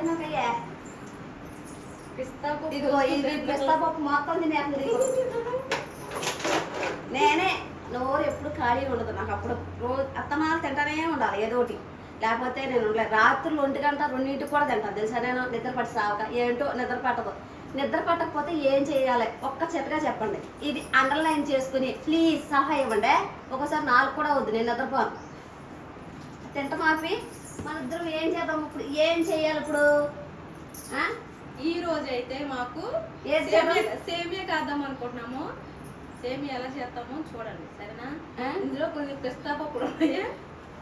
తిన్నాకయ్యా ఇదిగో ఇది పిస్తా పప్పు మొత్తం తినేస్తుంది నేనే నోరు ఎప్పుడు ఖాళీ ఉండదు నాకు అప్పుడు రోజు అత్తమాలు తింటానే ఉండాలి ఏదో ఒకటి. లేకపోతే నేను ఉండలేదు రాత్రులు ఒంటి గంట రెండింటికి కూడా తింటాను. తెలుసా నేను? నిద్ర పట్టి సావక ఏంటో నిద్ర పట్టదు. నిద్ర పట్టకపోతే ఏం చేయాలి? ఒక్క చెట్టుగా చెప్పండి. ఇది అండర్లైన్ చేసుకుని ప్లీజ్ సహాయం ఇవ్వండి. ఒకసారి నాలుగు కూడా వద్దు నేను నిద్రపోను. తింట మాపి మన ఇద్దరం ఏం చేద్దాం ఇప్పుడు? ఏం చేయాలి ఇప్పుడు? ఆ? ఈ రోజు అయితే మాకు సేమియా కాద్దాం అనుకుంటున్నాము. సేమియా ఎలా చేస్తామో చూడండి సరేనా? ఇందులో కొన్ని పిస్తా పప్పులు ఉన్నాయి.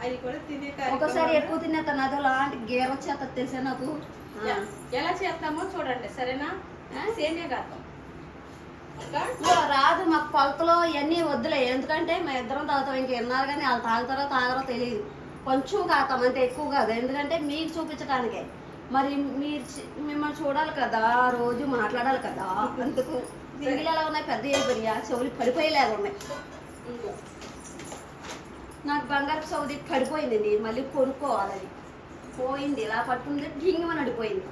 అవి కూడా తినే. ఒకసారి ఎక్కువ తినేస్తాను అది లాంటి గేర్ వచ్చేస్తుంది తెలుసా నాకు? ఎలా చేస్తామో చూడండి సరేనా? సేమియా కాద్దాం. రాదు మాకు కొలతలో ఇవన్నీ వద్దులే. ఎందుకంటే మా ఇద్దరం తాగుతాం ఇంక విన్నారు కానీ వాళ్ళు తాగుతారో తాగరో తెలియదు కొంచెం కాతాం అంతే ఎక్కువ కాదు. ఎందుకంటే మీకు చూపించడానికే మరి మీరు మిమ్మల్ని చూడాలి కదా రోజు మాట్లాడాలి కదా అందుకు దింగిలు ఎలా ఉన్నాయి? పెద్ద అయిపోయా చెవులు పడిపోయేలాగా ఉన్నాయి. నాకు బంగారు సౌది పడిపోయిందండి మళ్ళీ కొనుక్కోవాలి అది పోయింది ఇలా పట్టుంది డింగమని అడిపోయింది?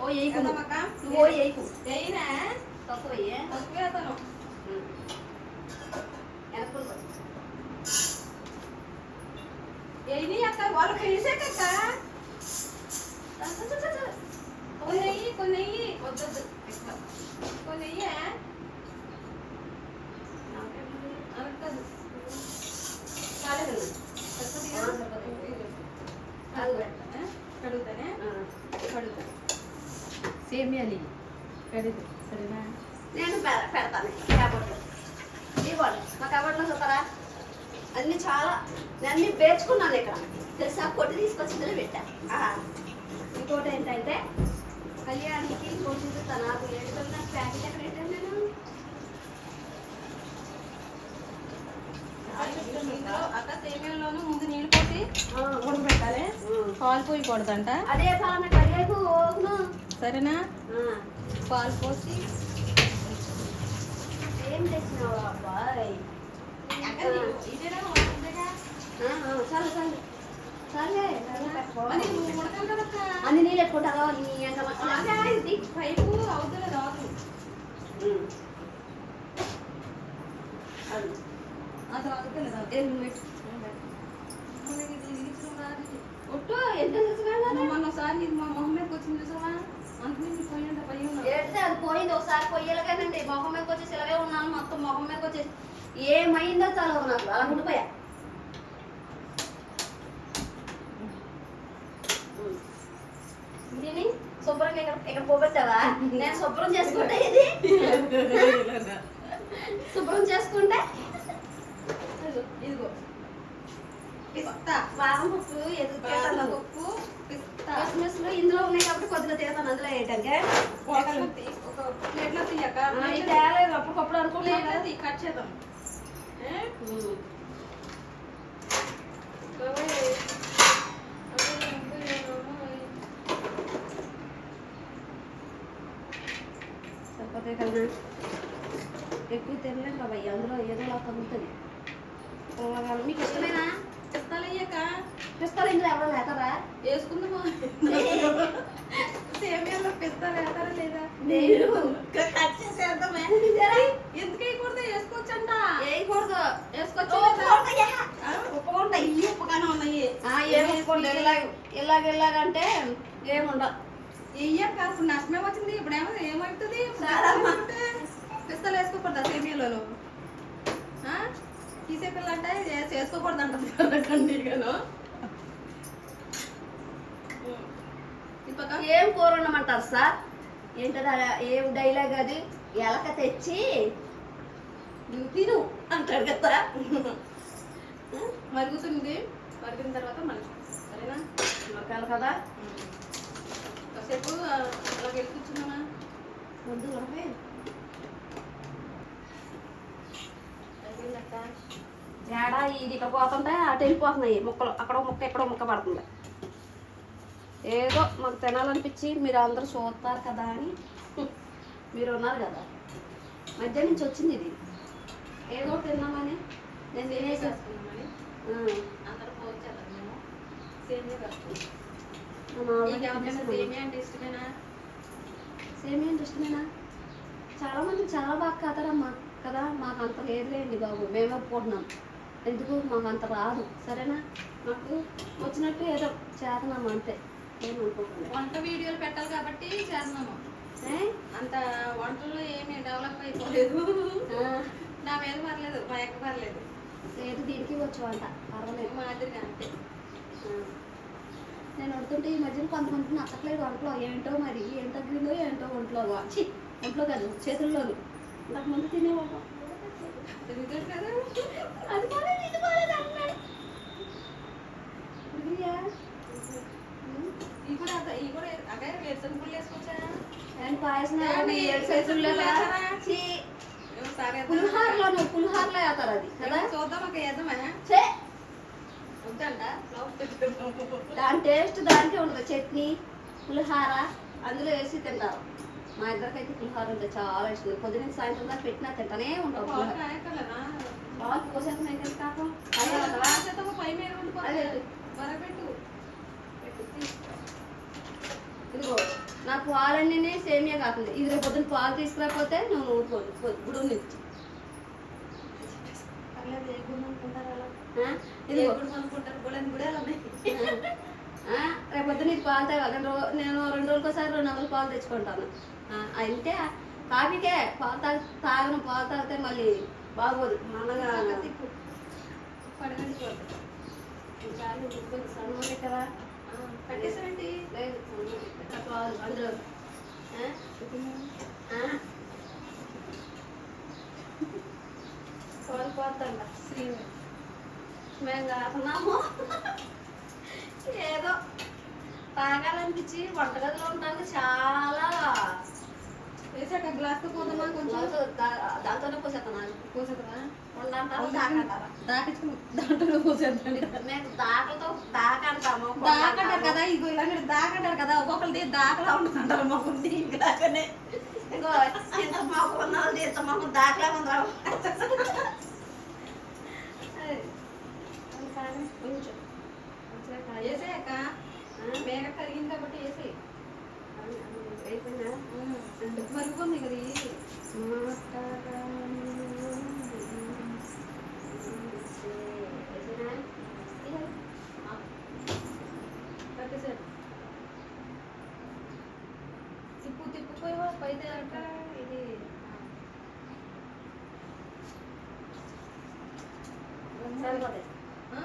ఓ వేద్దామక్క? ఓ? తక్కువ తక్కువ వేస్తాను. వేయని అక్క, వాళ్ళకి వేసాకక్క. కొన్ని వెయ్యి, కొన్ని వెయ్యి. వద్దు, వద్దు. ఎక్కువ. కొన్ని? అది పెడతానా? కడుగుతానే? కడుగుతా. సేమియాలు. కడుగు సరేనా నేను పెడతాను కబోర్డ్లో ఇవ్వండి మా కబోర్డ్లో చూస్తారా అన్ని చాలా నేను అన్ని పేర్చుకున్నాను ఇక్కడ తెలుసా? కొట్టి తీసుకొచ్చి ఇందులో పెట్టా. ఇంకోటి ఏంటంటే కళ్యాణికి చూపిస్తా నాకు ఏడు నాకు ప్యాకెట్ ఎక్కడ పెట్టాను నేను అక్క ముందు నీళ్ళు పోసి ఉడకబెట్టాలి. పాలు పోయకూడదంట అదే కడిగాకు సరేనా. పాలు పోసి ఏం తెచ్చినావు అబ్బాయి? ఇదేనా చాలు. అన్ని నీళ్ళు ఎక్కుంటారో నీ పైపు అవతల రాదు. ఒట్టు ఎంత మొన్న ఒకసారి నీకు మా మొహం మీదకి వచ్చింది చూసావా? ఏడితే అది పోయింది ఒకసారి పొయ్యలకేనండి మొహం మీదకి వచ్చేసి ఇలాగే ఉన్నాను మొత్తం మొహం మీదకి వచ్చేసి ఏమైందో చాలా నాకు. అలా ఉండిపోయా దీన్ని శుభ్రంగా ఇక్కడ పోగొట్టావా? నేను శుభ్రం చేసుకుంటే ఇది? శుభ్రం చేసుకుంటే? ఇదిగో, పిస్తా. బాదం పప్పు ఎదుగుతాను పప్పు పిస్తా. కిస్మిస్లు ఇందులో ఉన్నాయి కాబట్టి కొద్దిగా తీస్తాను అందులో ఏంటంటే ఒక ప్లేట్లో తీయక తేలేదు అప్పటికప్పుడు కట్ చేద్దాం ఏ? ఉమ్. బాబాయ్, అదే పోయాను. సరిపోతాయి కదా. ఎక్కువ తినలేం బాబాయ్ అందులో ఏదో అలా పొంగగాలు. మీకు ఇష్టమేనా? పిస్తాలయ్యాక పిస్తాలు ఇందులో ఎవరో లేకరా వేసుకుందామా సేమియాలో వేస్తారా లేదా? నేను కట్ చేసేద్దామే. ఎందుకు వేయకూడదు? వేసుకోవచ్చంట. వేయకూడదు. వేసుకోవచ్చు ఉప్పుగానే ఉన్నాయి. ఒప్పుకోండి ఇలాగ ఇలాగ ఇలాగంటే ఏముండదు ఇయ్యాక అప్పుడు నష్టమే వచ్చింది. ఇప్పుడు ఏమో ఏమవుతుంది. పిస్తలు వేసుకోకూడదా సేమియాలో తీసే పిల్ల అంటే చేసుకోకూడదు అంటుంది ఏం కూర ఉండమంటారు సార్? ఏంటది ఏం డైలాగ్ అది? ఎలక తెచ్చి నువ్వు తిను అంటాడు కదా. మరుగుతుంది. మరిగిన తర్వాత మళ్ళీ సరేనా? మొక్కలు కదా? కాసేపు అలా కూర్చున్నామా ముందు ఉడకవే. అయిపోయిందక్క తేడా ఇది ఇక్కడ పోతుంటే అటు వెళ్ళిపోతున్నాయి ముక్కలు అక్కడ ముక్క ఎక్కడో ముక్క పడుతుంది ఏదో మాకు తినాలనిపించి మీరు అందరూ చూస్తారు కదా అని మీరు ఉన్నారు కదా మధ్య నుంచి వచ్చింది ఇది ఏదో తిన్నామని నేను తినేసి అందరూ ఫోన్ చేద్దాం మేము సేమియా అంటే ఇష్టమేనా? చాలా మంది చాలా బాగా కాతారమ్మా. కదా మాకు అంత లేదులేండి బాబు. మేము ఒప్పుకుంటున్నాం. ఎందుకు? మాకు అంత రాదు. సరేనా? మాకు వచ్చినట్టు ఏదో చేతనమ్మా అంతే. వంట వీడియోలు పెట్టాలి కాబట్టి చేస్తున్నాము? అంత వంటల్లో ఏమీ డెవలప్ అయిపోలేదు. నా మీద పర్లేదు మా ఎక్క పర్లేదు. లేదు దీనికి వచ్చు అంట పర్వాలేదు. మాదిరిగా అంతే. నేను వండుతుంటే ఈ మధ్యన కొంతమంది నచ్చట్లేదు ఒంట్లో. ఏంటో మరి? ఏం తగ్గిందో ఏంటో ఒంట్లో చి ఒంట్లో కాదు చేతుల్లోను. ఇంతకుముందు తినేవాళ్ళం. అది ఇది అన్నాడు? ఈ కూడా ఈ కూడా అదే వేరుశనగ ఏంటి పాయసం పులిహోరలో వేస్తారు అది కదా? చూద్దాం ఒక వేద్దామా? దాని టేస్ట్ దానికే ఉండదు చట్నీ పులిహోర అందులో వేసి తింటారు మా ఇద్దరికైతే పులిహోర అంటే చాలా ఇష్టం. పొద్దున సాయంత్రం దాకా పెట్టినా తింటానే ఉంటాం? బాగా. ఇదిగో నాకు పాలన్నీ సేమియా కాకుండా. ఇది రేపు పొద్దున్న పాలు తీసుకురాకపోతే నువ్వు గుడి నుంచి పర్లేదు, ఏ గుడి అనుకుంటారు అలా? ఆ? ఏ ఇదిగో గుడి అనుకుంటారు? గుళ్ళని గుడే అలా ఉన్నాయి. ఆ, రేపు పొద్దున్న ఇది పాలు తేవాలి నేను రో- నేను రెండు రోజులకోసారి రెండు నెలలు పాలు తెచ్చుకుంటాను ఆ, అంటే కాఫీకే పాలు తాగి తాగను పాలు తాగితే మళ్ళీ బాగోదు మనగా కదా? లేదు. పాలు అందులో? పాలు పోతండ శ్రీని. మేము కాకున్నాము ఏదో తాగాలనిపించి వంటగదిలో ఉండడానికి చాలా వేసాక గ్లాస్తో పోదామా కొంచెం దాంతోనే పోసేస్తున్నాను పోసేద్దామా? దాకంటారా? దాంట్లో పోసేద్దాం. మేము దాకలతో దాకంటాము. దాకంటారు కదా ఇగో దాకంటారు కదా ఒక్కొక్కరిది దాకలా ఉంటుందంటారు మొక్కది ఇలాగనే ఇంకో ఇంత మాకు ఉన్నది ఇంత మాకు దాకలా ఉందా కొంచెం వేసాక మేక కరిగింది కాబట్టి వేసేయి. అయిపోయిందా మరుగుంది కదా ఇది. కట్టేసారు తిప్పు తిప్పుకోవా పైతే అక్క ఇది ఆ?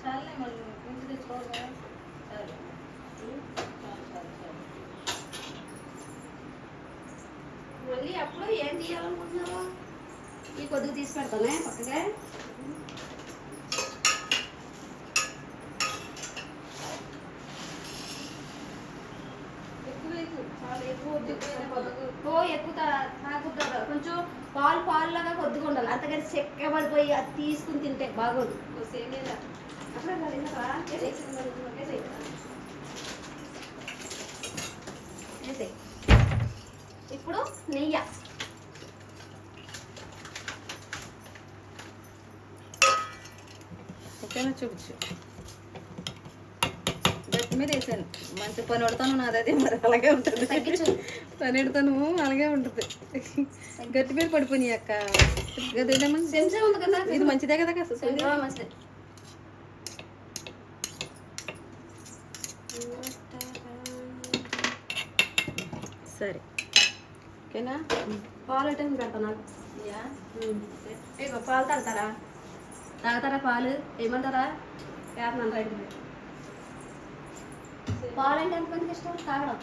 చాలే మళ్ళీ ఇంటి తెచ్చుకోవాలి కదా చాలు చాలు చాలు చాలు మళ్ళీ అప్పుడు ఏం తీయాలనుకుంటున్నారు ఈ కొద్దిగా తీసి పెడతానే పక్కగా ఎక్కువ. ఓ తాగుతారు కొంచెం పాలు పాలు లాగా కొద్దిగా ఉండాలి. అంతగాని చెక్క పడిపోయి అది తీసుకుని తింటే బాగోదు. సేమియా అట్లా కాదు, ఇంకా రా. వేసేయ్. వేసేయ్. వేసేయ్. ఇప్పుడు నెయ్యి ఓకేనా చూపించు గట్టి మీద వేసాను మంచి పని పడతాను నాది అది మరి అలాగే ఉంటుంది. పని పెడతాను అలాగే ఉంటుంది. గట్టి మీద పడిపోయినాయి అక్క. ఇది మంచిదే కదా కాస్త సరే. ఓకేనా పాలు టైం పెడతా నాకు యా ఇగో పాలు తాగుతారా? తాగుతారా పాలు? ఏమంటారా? వేస్తున్నాను రైట్ పాలు అంటే ఎంతమందికి ఇష్టం? తాగడం.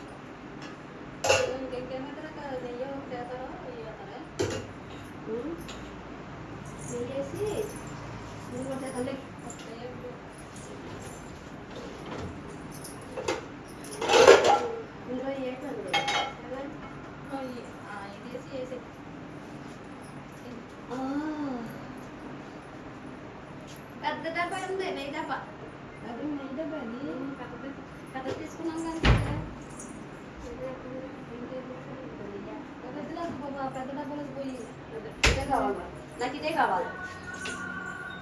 నెయ్యి వేసి కొట్టే తల్లి నెయ్యి ఒకటి. ఇందులో ఏంటండి ఆ, ఈ- ఆ, ఇది వేసి వేసి పెద్ద డబ్బా ఉంది నెయ్యి డబ్బా అది నెయ్యి డబ్బా అది పెద్ద పెద్ద తీసుకున్నాం కానీ పెద్ద డబ్బా బాబా, పెద్ద డబ్బాలకు పోయి ఇదే కావాలి నాకు ఇదే కావాలి దా. మంచిదేనా ఆ, మంచి కదండి నేను తీసుకోవాలని తీసుకున్నాను ఇదిగో దీంట్లో పెట్టవా అంతే దాంట్లో కాదు. సరిపోతుందా కదనా? పదితేనే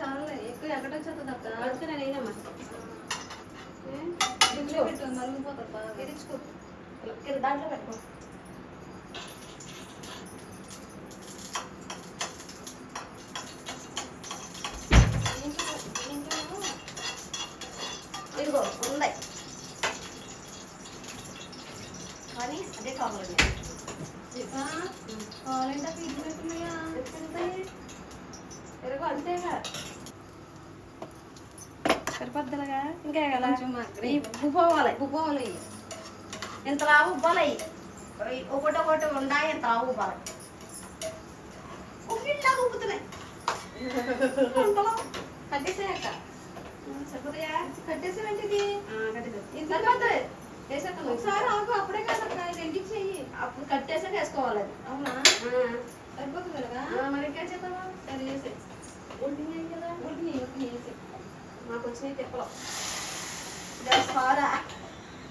చాలే ఎక్కువ ఎక్కడ వచ్చేస్తుంది అక్క. అందుకే నేను పెట్టు మరుగుపోతుంది దాంట్లో పెట్టుకో. అంతేగా సరిపోద్దలుగా ఇంకే కదా. ఉప్పు పోవాలి. ఉప్పోవాలి ఇంత లావు ఉబ్బాలి ఒకటి ఒకటి ఉండా ఇంత లావు ఉబ్బాలి ఉప్పిలాగా ఉబ్బుతున్నాయి అంతలా? కట్టేసాక సరిపోతాయా? కట్టేసావంటే ఇది ఇంత సరిపోతుంది వేసేస్తాను ఒకసారి ఆగు అప్పుడే కాదక్క రెండు చెయ్యి. అప్పుడు కట్టేసాక వేసుకోవాలి. అది అవునా. సరిపోతుంది కదా ఆ, మరి ఇంకేం చేద్దామా సరే వేసే ఉంటున్నాయి కదా ఉడికి ఉడికి వేసే మాకు వచ్చినాయి తిప్పలు సారా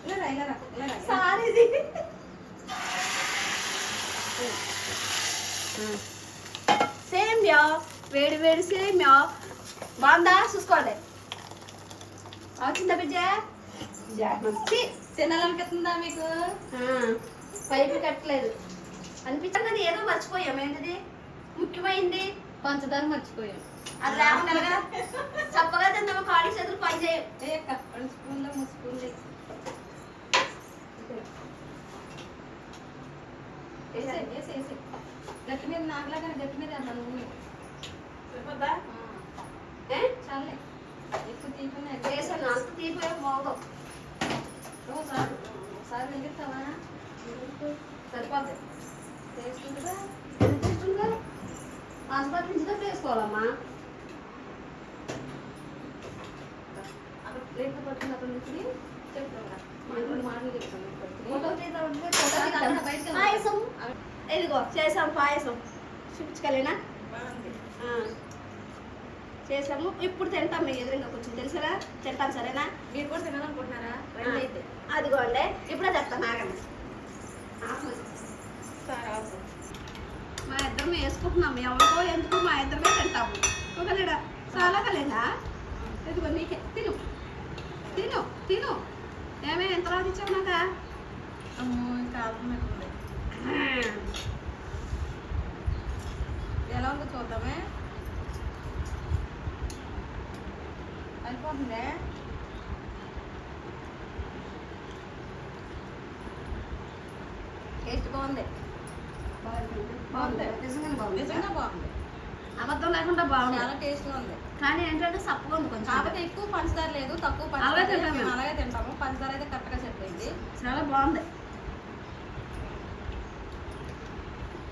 ఇలా రా వేడి సేమ్ యా బాగుందా చూసుకోండి వచ్చిందా బిడ్జ ఛీ, తినాలనిపిస్తుందా మీకు పైపు కట్టలేదు. అనిపించింది ఏదో మర్చిపోయాం. ఏంటిది? ముఖ్యమైంది పంచదార మర్చిపోయాం అది లేకుండా? చప్పగా కాళ్ళు చేతులు పని చేయం రెండు స్పూన్లు మూడు స్పూన్లు గట్టి మీద నాకులాగా గట్టి మీద అన్నా నువ్వు. సరిపోద్దా? ఏ? చాలే. ఎక్కువ తీయకుండా వేసాను అంత తీపోయా బాగో ఒకసారి ఒకసారి ఎంత ఇష్టంగా హాస్పిటల్ నుంచి తప్ప వేసుకోవాలమ్మా అక్కడ నుంచి. పాయసం. ఇదిగో చేసాం పాయసం. చూపించగలేనా. చేసాము ఇప్పుడు తింటాం మీ ఎదురుగా కొంచెం తెలుసురా? తింటాం సరేనా? మీరు కూడా తినాలనుకుంటున్నారా? అదిగోండి. ఇప్పుడే చెప్తాను ఆగండి సరే ఆపు. మా ఇద్దరం ఎవరికో ఎందుకు మా ఇద్దరమే తింటాము. ఒకలేడా చాలా కలేదా ఇదిగో నీకే. తిను. తిను. తిను. ఏమే ఎంత రాదు ఇచ్చావు నాకా? అమ్మో ఇంకా ఎలా ఉందో చూద్దామే. అయిపోతుందే? టేస్ట్ బాగుంది. నిజంగా బాగుంది. అబద్ధం లేకుండా బాగుంది. చాలా టేస్ట్గా ఉంది. కానీ ఏంటంటే సప్పగా ఉంది కొంచెం. కాకపోతే ఎక్కువ పంచదార లేదు తక్కువ పంచదార మేము. అలాగే తింటాము. పంచదార అయితే కరెక్ట్గా అయింది చాలా బాగుంది.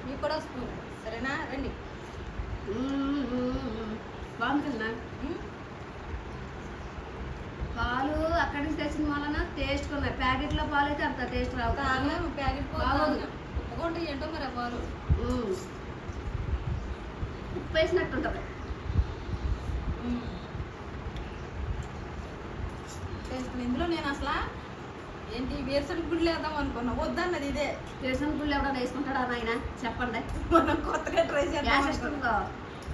మీకు కూడా స్పూన్. సరేనా? రండి. బాగుంది కదా. పాలు అక్కడి నుంచి తెచ్చిన వలన టేస్ట్ ఉన్నాయి. ప్యాకెట్లో పాలు అయితే అంత టేస్ట్ రావు. ప్యాకెట్ పాలు బాగోదు. ఏంటో మరి మ్మ్. ఉప్పు వేసినట్టు ఉంటుంది ఇందులో నేను అసలు ఏంటి వేరుశనగ గుళ్ళు వేద్దాం అనుకున్నా. వద్దన్నది ఇదే. చేసిన గుళ్ళు ఎవడన్నా వేసుకుంటాడా నాయన? చెప్పండి. మనం కొత్తగా ట్రై చేద్దాం గ్యాస్. సిస్టంలో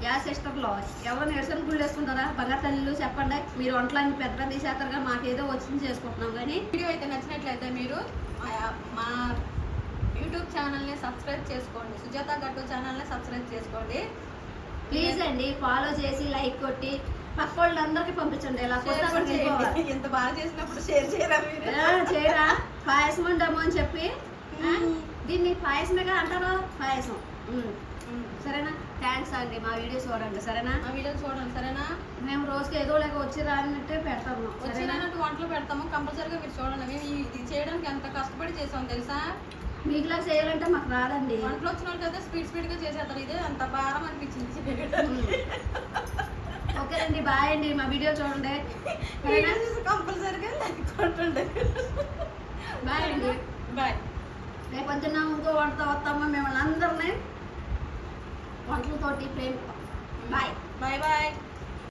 గ్యాస్ సిస్టంలో ఎవరు నిరసన గుళ్ళు వేసుకుంటారా? బంగారు తల్లిలు చెప్పండి. మీరు వంటలన్నీ పెద్ద తీసేస్తారుగా మాకేదో వచ్చింది చేసుకుంటున్నాం కానీ. వీడియో అయితే నచ్చినట్లయితే మీరు మా యూట్యూబ్ ఛానల్ని సబ్స్క్రైబ్ చేసుకోండి. సుజాత గట్టు ఛానల్ని సబ్స్క్రైబ్ చేసుకోండి. ప్లీజ్ అండి ఫాలో చేసి లైక్ కొట్టి పక్క వాళ్ళందరికీ పంపించండి ఇలా. ఇంత బాగా చేసినప్పుడు షేర్ చేయరా చేయరా? పాయసం ఉండము అని చెప్పి. దీన్ని పాయసమేగా అంటారు? పాయసం. సరేనా? థ్యాంక్స్ అండి మా వీడియో చూడండి. సరేనా? మా వీడియో చూడండి సరేనా? మేము రోజుకి ఏదో లేక వచ్చి రానట్టే పెడతాము. వచ్చినట్టు వంటలు పెడతాము. కంపల్సరీగా మీరు చూడండి. మేము ఇది చేయడానికి ఎంత కష్టపడి చేసాం తెలుసా? మీకులా చేయాలంటే మాకు రాదండి. వంటలు వచ్చిన వాళ్ళకి అయితే స్పీడ్ స్పీడ్గా చేసేస్తారు. ఇదే అంత భారం అనిపించింది ఓకే అండి బాయ్ అండి. మా వీడియో చూడండి. కంపల్సరీగా లైక్ కొట్టండి. బాయ్ అండి. బాయ్. రేపు పొద్దున్న ఇంకో వంటతో వస్తాము మిమ్మల్ని అందరినీ. వంటలతోటి ప్రేమిస్తాం బాయ్. Bye bye.